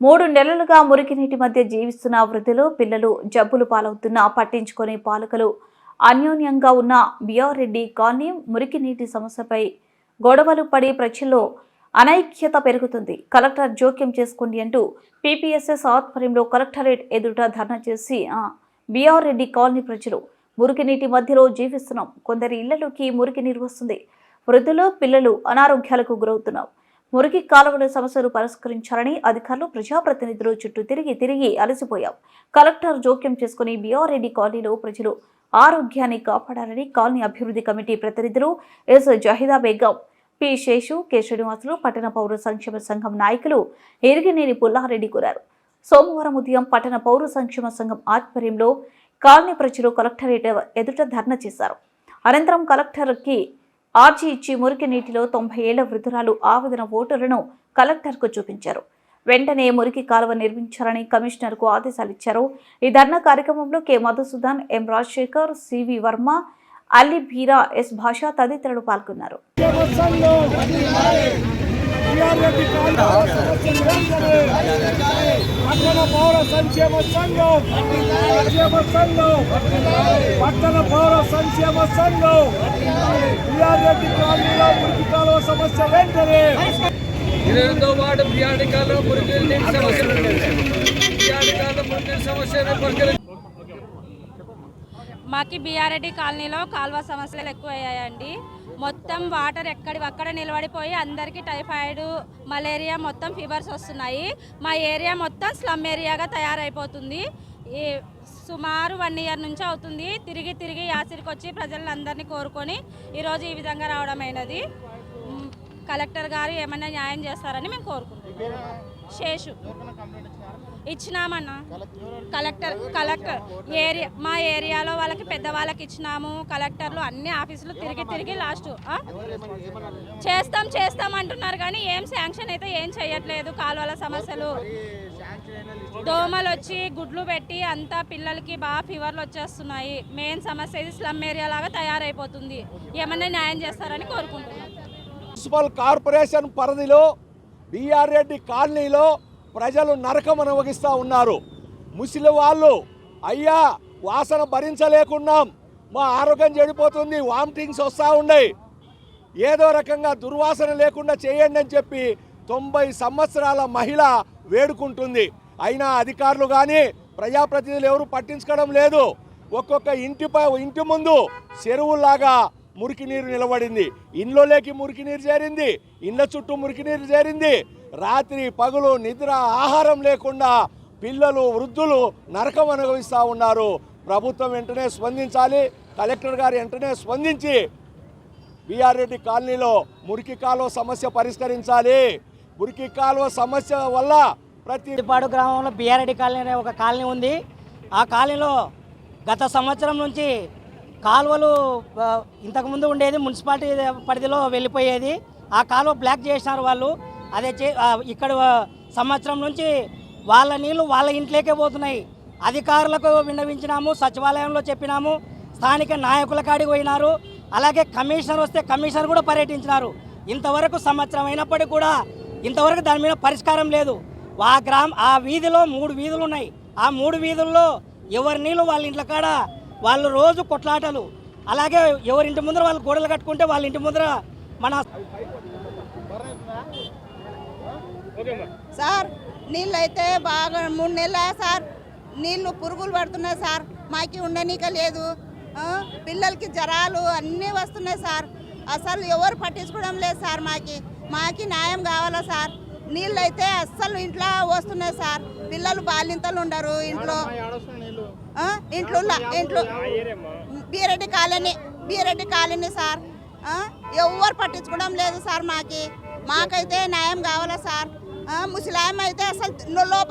మూడు నెలలుగా మురికి నీటి మధ్య జీవిస్తున్న వృద్ధులు పిల్లలు జబ్బులు పాలవుతున్నా పట్టించుకొని పాలకులు. అన్యోన్యంగా ఉన్న బిఆర్ రెడ్డి కాలనీ మురికి నీటి సమస్యపై గొడవలు పడి ప్రజల్లో అనైక్యత పెరుగుతుంది. కలెక్టర్ జోక్యం చేసుకోండి అంటూ పీపీఎస్ఎస్ ఆధ్వర్యంలో కలెక్టరేట్ ఎదుట ధర్నా చేసి బిఆర్ రెడ్డి కాలనీ ప్రజలు మురికి నీటి మధ్యలో జీవిస్తున్నాం. కొందరి ఇళ్ళలోకి మురికి నీరు వస్తుంది. వృద్ధులు పిల్లలు అనారోగ్యాలకు గురవుతున్నాం మురికి కాలువల సమస్యలు పరిష్కరించాలని అధికారులు ప్రజాప్రతినిధులు చుట్టూ తిరిగి తిరిగి అలసిపోయాం. కలెక్టర్ జోక్యం చేసుకుని బిఆర్ రెడ్డి కాలనీలో ప్రజలు ఆరోగ్యాన్ని కాపాడాలని కాలనీ అభివృద్ధి కమిటీ ప్రతినిధులు S. Zahida Begum P. Seshu K. Srinivasulu పట్టణ పౌర సంక్షేమ సంఘం నాయకులు ఎరిగినేని పుల్లారెడ్డి కోరారు. సోమవారం ఉదయం పట్టణ పౌర సంక్షేమ సంఘం ఆధ్వర్యంలో కాలనీ ప్రజలు కలెక్టరేట్ ఎదుట ధర్నా చేశారు. అనంతరం కలెక్టర్కి ఆర్జీ ఇచ్చి మురికి నీటిలో తొంభై ఏళ్ళ వృద్ధురాలు ఆవేదన ఓటర్లను కలెక్టర్కు చూపించారు. వెంటనే మురికి కాలువ నిర్మించాలని కమిషనర్కు ఆదేశాలు ఇచ్చారు ఈ ధర్నా కార్యక్రమంలో K. Madhusudan M. Rajasekhar CV Varma Alli Beera S. భాష తదితరులు పాల్గొన్నారు. పట్టణ పౌర సంక్షేమ సంఘం. సంక్షేమ సంఘం. పట్టణ పౌర సంక్షేమ సంఘం. టిఆర్ఎడ్డి కాలనీలో మురికి కాలువ సమస్య వెంటనే. ఇరవైతో పాటు బియాడికాలో మురికి నీటి సమస్య మురికి సమస్యను పరిష్కరించాలి మాకి బిఆర్రెడ్డి కాలనీలో కాల్వ సమస్యలు ఎక్కువ అయ్యాయండి మొత్తం వాటర్ ఎక్కడి అక్కడ నిలబడిపోయి అందరికీ టైఫాయిడ్ మలేరియా మొత్తం ఫీవర్స్ వస్తున్నాయి. మా ఏరియా మొత్తం స్లమ్ ఏరియాగా తయారైపోతుంది. ఈ సుమారు వన్ ఇయర్ నుంచి అవుతుంది. తిరిగి తిరిగి యాసిరికి వచ్చి ప్రజలందరినీ కోరుకొని ఈరోజు ఈ విధంగా రావడం అయినది కలెక్టర్ గారు ఏమైనా న్యాయం చేస్తారని మేము కోరుకుంటున్నాం. శేషు. ఇచ్చినామన్నా? కలెక్టర్ కలెక్టర్ ఏరియా మా ఏరియాలో వాళ్ళకి పెద్దవాళ్ళకి ఇచ్చినాము. కలెక్టర్లు అన్ని ఆఫీసులు తిరిగి తిరిగి లాస్ట్ చేస్తాం చేస్తాం అంటున్నారు కానీ ఏం శాంక్షన్ అయితే ఏం చేయట్లేదు. కాలువల సమస్యలు. దోమలు వచ్చి గుడ్లు పెట్టి అంతా పిల్లలకి బాగా ఫీవర్లు వచ్చేస్తున్నాయి. మెయిన్ సమస్య ఇది స్లమ్ ఏరియా లాగా తయారైపోతుంది. ఏమన్నా న్యాయం చేస్తారని కోరుకుంటున్నాం. మున్సిపల్ కార్పొరేషన్ పరిధిలో బిఆర్ రెడ్డి కాలనీలో ప్రజలు నరకం అనుభవిస్తూ ఉన్నారు. ముసలి వాళ్ళు అయ్యా వాసన భరించలేకున్నాం. మా ఆరోగ్యం చెడిపోతుంది వామిటింగ్స్ వస్తూ ఉన్నాయి. ఏదో రకంగా దుర్వాసన లేకుండా చేయండి అని చెప్పి తొంభై సంవత్సరాల మహిళ వేడుకుంటుంది. అయినా అధికారులు కానీ ప్రజాప్రతినిధులు ఎవరు పట్టించుకోవడం లేదు. ఒక్కొక్క ఇంటిపై ఇంటి ముందు చెరువులాగా మురికి నీరు నిలబడింది. ఇండ్లలోకి మురికి నీరు చేరింది ఇండ్ల చుట్టూ మురికి నీరు చేరింది రాత్రి పగులు నిద్ర ఆహారం లేకుండా పిల్లలు వృద్ధులు నరకం అనుభవిస్తూ ఉన్నారు. ప్రభుత్వం వెంటనే స్పందించాలి. కలెక్టర్ గారు వెంటనే స్పందించి బీఆర్ రెడ్డి కాలనీలో మురికి కాలువ సమస్య పరిష్కరించాలి. మురికి కాలువ సమస్య వల్ల ప్రతి పాడు గ్రామంలో రెడ్డి కాలనీ అనే ఒక కాలనీ ఉంది. ఆ కాలనీలో గత సంవత్సరం నుంచి కాలువలు ఇంతకుముందు ఉండేది మున్సిపాలిటీ పరిధిలో వెళ్ళిపోయేది. ఆ కాలువ బ్లాక్ చేసినారు వాళ్ళు. అదే చే ఇక్కడ సంవత్సరం నుంచి వాళ్ళ నీళ్ళు వాళ్ళ ఇంట్లోకే పోతున్నాయి. అధికారులకు విన్నవించినాము సచివాలయంలో చెప్పినాము స్థానిక నాయకుల కాడికి పోయినారు. అలాగే కమిషనర్ వస్తే కమిషనర్ కూడా పర్యటించినారు. ఇంతవరకు సంవత్సరం అయినప్పటికీ కూడా ఇంతవరకు దాని మీద పరిష్కారం లేదు. ఆ గ్రామ ఆ వీధిలో మూడు వీధులు ఉన్నాయి. ఆ మూడు వీధుల్లో ఎవరి నీళ్ళు వాళ్ళ ఇంట్లో కాడ వాళ్ళు రోజు కొట్లాటలు. అలాగే ఎవరింటి ముందర వాళ్ళు గోడలు కట్టుకుంటే వాళ్ళ ఇంటి ముందర మన సార్ నీళ్ళు అయితే బాగా మూడు నెలల సార్. నీళ్ళు పురుగులు పడుతున్నాయి సార్. మాకి ఉండనీక లేదు. పిల్లలకి జ్వరాలు అన్నీ వస్తున్నాయి సార్. అసలు ఎవరు పట్టించుకోవడం లేదు సార్ మాకి. మాకి న్యాయం కావాలా సార్? నీళ్ళు అయితే అస్సలు ఇంట్లో వస్తున్నాయి సార్. పిల్లలు బాలింతలు ఉండరు ఇంట్లో. ఆ, ఇంట్లో ఇంట్లో. Bireddy colony Bireddy colony sir. ఆ, ఎవరు పట్టించుకోవడం లేదు సార్ మాకి. మాకైతే న్యాయం కావాలా సార్. ఆ, ముసలాయం అయితే అసలు లోపల